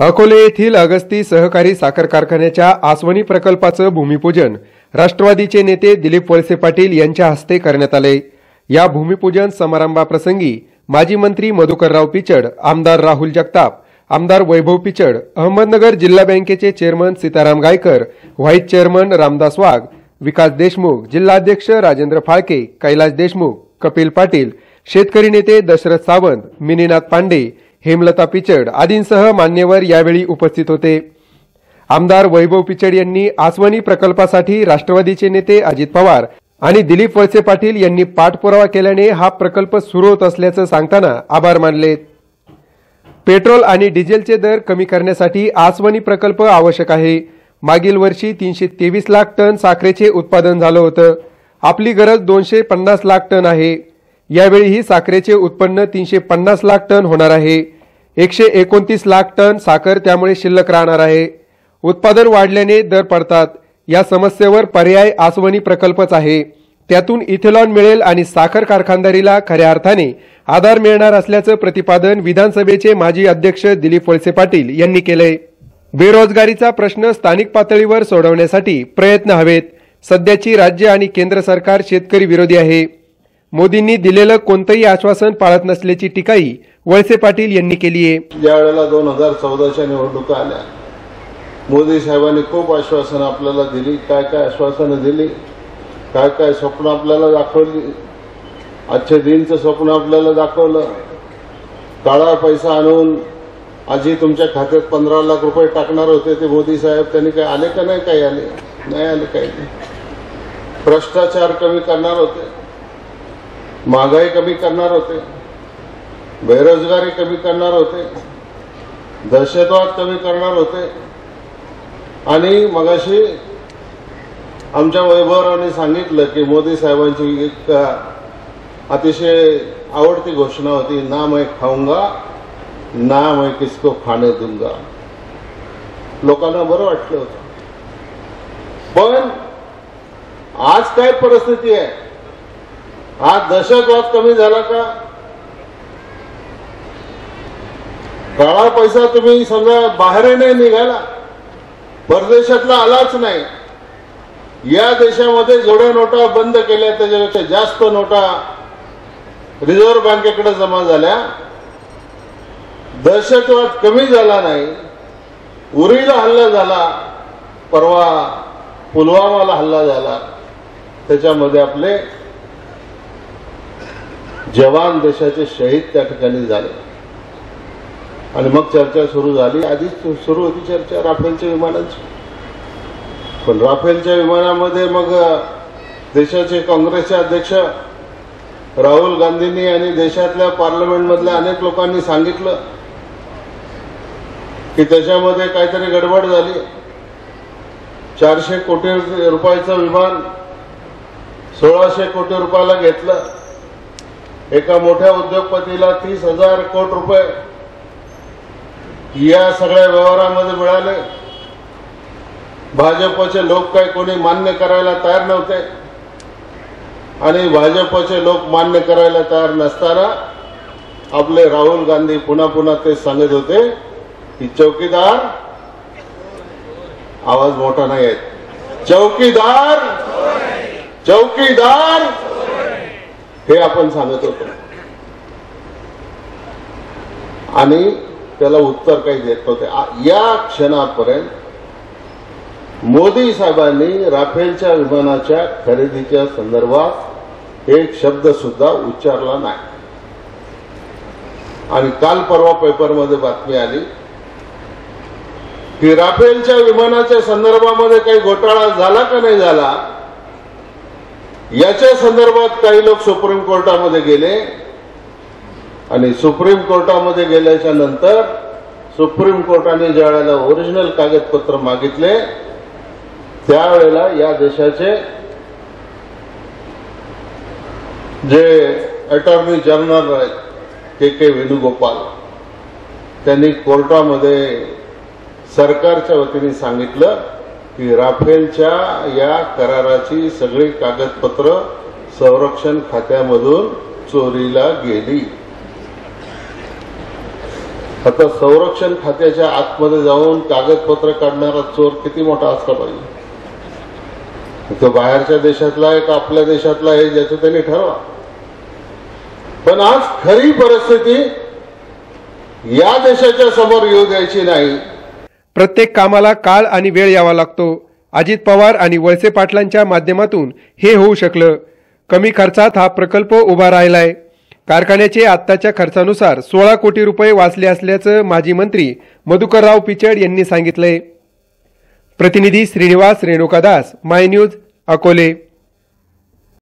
अकोले येथील अगस्ती सहकारी साखर कारखान्याच्या आसवणी प्रकल्पाचं भूमिपूजन राष्ट्रवादीचे नेते दिलीप वळसे पाटील यांच्या हस्ते करण्यात आले. या भूमिपूजन समारंभाप्रसंगी माजी मंत्री मधुकरराव पिचड आमदार राहुल जगताप आमदार वैभव पिचड अहमदनगर जिल्हा बँकेचे chairman Sitaram Gaikar vice chairman Ramdas Wagh Vikas Deshmukh जिल्हाध्यक्ष राजेंद्र फाळके कैलास देशमुख कपिल पाटील शेतकरी नेते दशरथ सावंत मिनीनाथ पांडे हेमलता पिचड आदींसह मान्यवर यावेळी उपस्थित होते. आमदार वैभव पिचड यांनी आसवणी प्रकल्पासाठी राष्ट्रवादीचे नेते अजित पवार आणि दिलीप वळसे पाटील यांनी पाठपुरावा केल्याने हा प्रकल्प सुरू होत असल्याचं सांगताना आभार मानले पेट्रोल आणि डिझेलचे दर कमी करण्यासाठी आसवणी प्रकल्प आवश्यक आहे. मागील वर्षी तीनशे तेवीस लाख टन साखरेचे उत्पादन झालं होतं. आपली गरज दोनशे पन्नास लाख टन आहे. यावेळीही साखरेचे उत्पन्न तीनशे पन्नास लाख टन होणार आहे. एकशे एकोणतीस लाख टन साखर त्यामुळे शिल्लक राहणार आहे. उत्पादन वाढल्याने दर पडतात. या समस्येवर पर्याय आसवणी प्रकल्पच आहे. त्यातून इथेलॉन मिळेल आणि साखर कारखानदारीला खऱ्या अर्थाने आधार मिळणार असल्याचं प्रतिपादन विधानसभेचे माजी अध्यक्ष दिलीप वळसे पाटील यांनी केलंय. बेरोजगारीचा प्रश्न स्थानिक पातळीवर सोडवण्यासाठी प्रयत्न हवेत. सध्याची राज्य आणि केंद्र सरकार शेतकरी विरोधी आहे. मोदींनी दिलेलं कोणतंही आश्वासन पाळत नसल्याची टीकाही वळसे पाटील यांनी केली आहे. ज्या वेळेला दोन हजार चौदाच्या निवडणुका आल्या मोदी साहेबांनी खूप आश्वासनं आपल्याला दिली काय काय आश्वासनं दिली काय काय स्वप्न आपल्याला दाखवली. आजच्या दिनचं स्वप्न आपल्याला दाखवलं. काळा पैसा आणून आजी तुमच्या खात्यात पंधरा लाख रुपये टाकणार होते ते मोदी साहेब त्यांनी काय आले का नाही काही आले? नाही आले काही नाही. भ्रष्टाचार कमी करणार होते. महागाई कमी करणार होते. बेरोजगारी कमी करणार होते. दहशतवाद कमी करणार होते. आणि मगाशी आमच्या वैभवरावांनी सांगितलं की मोदी साहेबांची एक अतिशय आवडती घोषणा होती ना मैं खाऊंगा ना मैं किसको खाणे दूंगा. लोकांना बरं वाटलं होतं. पण आज काय परिस्थिती आहे? आज दहशतवाद कमी झाला का? काळा पैसा तुम्ही समजा बाहेर नाही निघाला परदेशातला आलाच नाही. या देशामध्ये जेवढ्या नोटा बंद केल्या त्याच्यापेक्षा जास्त नोटा रिझर्व्ह बँकेकडे जमा झाल्या. दहशतवाद कमी झाला नाही. उरीला हल्ला झाला. परवा पुलवामाला हल्ला झाला. त्याच्यामध्ये आपले जवान देशाचे शहीद त्या ठिकाणी झाले. आणि मग चर्चा सुरू झाली. आधीच सुरू होती चर्चा राफेलच्या विमानांची. पण राफेलच्या विमानामध्ये मग देशाचे काँग्रेसचे अध्यक्ष राहुल गांधींनी आणि देशातल्या पार्लमेंटमधल्या अनेक लोकांनी सांगितलं की त्याच्यामध्ये काहीतरी गडबड झाली. चारशे कोटी रुपयाचं विमान सोळाशे कोटी रुपयाला घेतलं. एका मोठ्या उद्योगपतीला तीस हजार कोट रुपये. या सगळ्या व्यवहारामध्ये मिळाले. भाजपचे लोक काही कोणी मान्य करायला तयार नव्हते. आणि भाजपचे लोक मान्य करायला तयार नसताना आपले राहुल गांधी पुन्हा पुन्हा ते सांगत होते की चौकीदार आवाज मोठा नाही आहे. चौकीदार चौकीदार हे आपण सांगत होतो. आणि त्याला उत्तर काही देत नव्हते. या क्षणापर्यंत मोदी साहेबांनी राफेलच्या विमानाच्या खरेदीच्या संदर्भात एक शब्द सुद्धा उच्चारला नाही. आणि काल परवा पेपरमध्ये बातमी आली की राफेलच्या विमानाच्या संदर्भामध्ये काही घोटाळा झाला का नाही झाला? याच्या संदर्भात काही लोक सुप्रीम कोर्टामध्ये गेले आणि सुप्रीम कोर्टामध्ये गेल्याच्यानंतर सुप्रीम कोर्टाने ज्या वेळेला ओरिजिनल कागदपत्र मागितले त्यावेळेला या देशाचे जे अटॉर्नी जनरल आहेत के के वेणुगोपाल त्यांनी कोर्टामध्ये सरकारच्या वतीने सांगितलं. की राफेलच्या या कराराची सगळी कागदपत्र संरक्षण खात्यामधून चोरीला गेली. आता संरक्षण खात्याच्या आतमध्ये जाऊन कागदपत्र काढणारा चोर किती मोठा असला पाहिजे? तो बाहेरच्या देशातला आहे का आपल्या देशातला आहे ज्याचं त्यांनी ठरवा. पण आज खरी परिस्थिती या देशाच्या समोर येऊ द्यायची नाही. प्रत्येक कामाला काळ आणि वेळ यावा लागतो. अजित पवार आणि वळसे पाटलांच्या माध्यमातून हे होऊ शकलं. कमी खर्चात हा प्रकल्प उभा राहिलाय. कारखान्याचे आत्ताच्या खर्चानुसार सोळा कोटी रुपये वाचले असल्याचं माजी मंत्री मधुकरराव पिचड यांनी सांगितलंय. प्रतिनिधी श्रीनिवास रेणुकादास माय न्यूज अकोले.